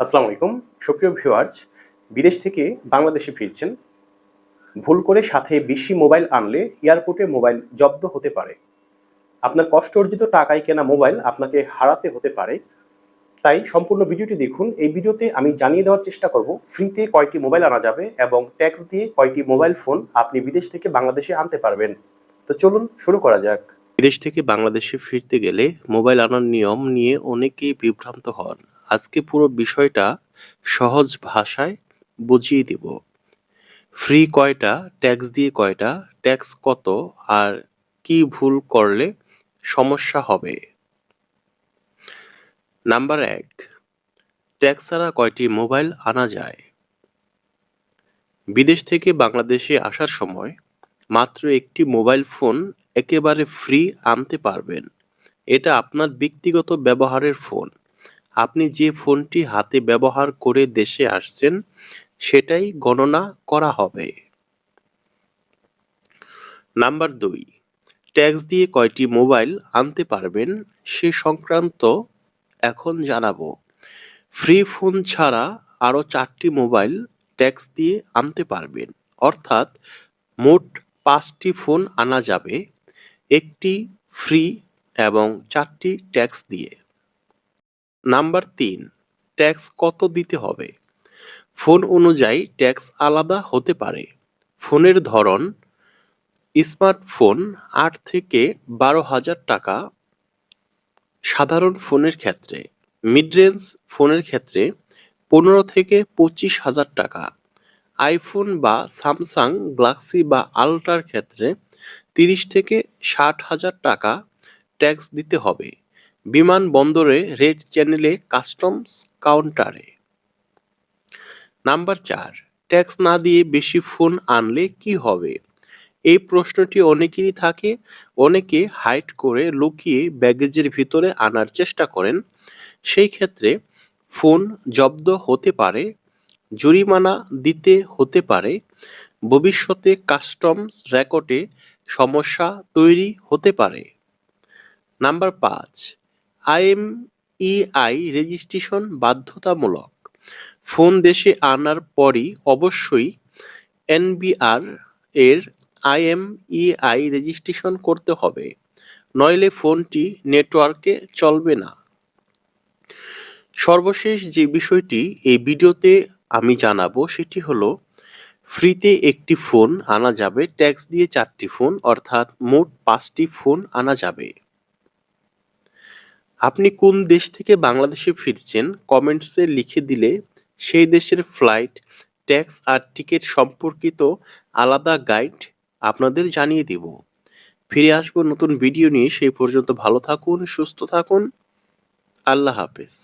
আসসালামু আলাইকুম। সুপ্রিয় ভিউয়ার্স, বিদেশ থেকে বাংলাদেশে ফিরছেন। ভুল করে সাথে বেশি মোবাইল আনলে এয়ারপোর্টে মোবাইল জব্দ হতে পারে। আপনার কষ্ট অর্জিত টাকায় কেনা মোবাইল আপনাকে হারাতে হতে পারে। তাই সম্পূর্ণ ভিডিওটি দেখুন। এই ভিডিওতে আমি জানিয়ে দেওয়ার চেষ্টা করব, ফ্রিতে কয়টি মোবাইল আনা যাবে এবং ট্যাক্স দিয়ে কয়টি মোবাইল ফোন আপনি বিদেশ থেকে বাংলাদেশে আনতে পারবেন। তো চলুন শুরু করা যাক। বিদেশ থেকে বাংলাদেশে ফিরতে গেলে মোবাইল আনার নিয়ম নিয়ে অনেকেই বিভ্রান্ত হন। আজকে পুরো বিষয়টা সহজ ভাষায় বুঝিয়ে দেব। ফ্রি কয়টা, ট্যাক্স দিয়ে কয়টা, ট্যাক্স কত, আর কি ভুল করলে সমস্যা হবে? নাম্বার এক, ট্যাক্স ছাড়া কয়টি মোবাইল আনা যায়? বিদেশ থেকে বাংলাদেশে আসার সময় মাত্র একটি মোবাইল ফোন একেবারে ফ্রি আনতে পারবেন। এটা আপনার ব্যক্তিগত ব্যবহারের ফোন আপনি যে ফোনটি হাতে ব্যবহার করে দেশে আসছেন, সেটাই গণনা করা হবে। নাম্বার দুই ট্যাক্স দিয়ে কয়টি মোবাইল আনতে পারবেন, সে সংক্রান্ত এখন জানাব। ফ্রি ফোন ছাড়া আরও চারটি মোবাইল ট্যাক্স দিয়ে আনতে পারবেন। অর্থাৎ মোট পাঁচটি ফোন আনা যাবে। একটি ফ্রি এবং চারটি ট্যাক্স দিয়ে। নাম্বার তিন, ট্যাক্স কত দিতে হবে? ফোন অনুযায়ী ট্যাক্স আলাদা হতে পারে। ফোনের ধরন, স্মার্টফোন আট থেকে বারো হাজার টাকা সাধারণ ফোনের ক্ষেত্রে। মিড রেঞ্জ ফোনের ক্ষেত্রে পনেরো থেকে পঁচিশ হাজার টাকা। আইফোন বা স্যামসাং গ্যালাক্সি বা আলট্রার ক্ষেত্রে তিরিশ থেকে ষাট হাজার টাকা ট্যাক্স দিতে হবে। বিমানবন্দরে রেড চ্যানেলে কাস্টমস কাউন্টারে। নাম্বার চার ট্যাক্স না দিয়ে বেশি ফোন আনলে কি হবে? এই প্রশ্নটি অনেকেরই থাকে। অনেকে হাইট করে লুকিয়ে ব্যাগেজের ভিতরে আনার চেষ্টা করেন। সেই ক্ষেত্রে ফোন জব্দ হতে পারে, জরিমানা দিতে হতে পারে। ভবিষ্যতে কাস্টমস রেকর্ডে সমস্যা তৈরি হতে পারে। নাম্বার পাঁচ, আইএমইআই রেজিস্ট্রেশন বাধ্যতামূলক। ফোন দেশে আনার পরই অবশ্যই এনবিআর এর আইএমইআই রেজিস্ট্রেশন করতে হবে, নইলে ফোনটি নেটওয়ার্কে চলবে না। সর্বশেষ যে বিষয়টি এই ভিডিওতে আমি জানাব সেটি হলো ফ্রিতে একটি ফোন আনা যাবে, ট্যাক্স দিয়ে চারটি ফোন, অর্থাৎ মোট পাঁচটি ফোন আনা যাবে। আপনি কোন দেশ থেকে বাংলাদেশে ফিরছেন, কমেন্টসে লিখে দিলে সেই দেশের ফ্লাইট, ট্যাক্স আর টিকিট সম্পর্কিত আলাদা গাইড আপনাদের জানিয়ে দেব। ফিরে আসব নতুন ভিডিও নিয়ে, সেই পর্যন্ত ভালো থাকুন, সুস্থ থাকুন। আল্লাহ হাফেজ।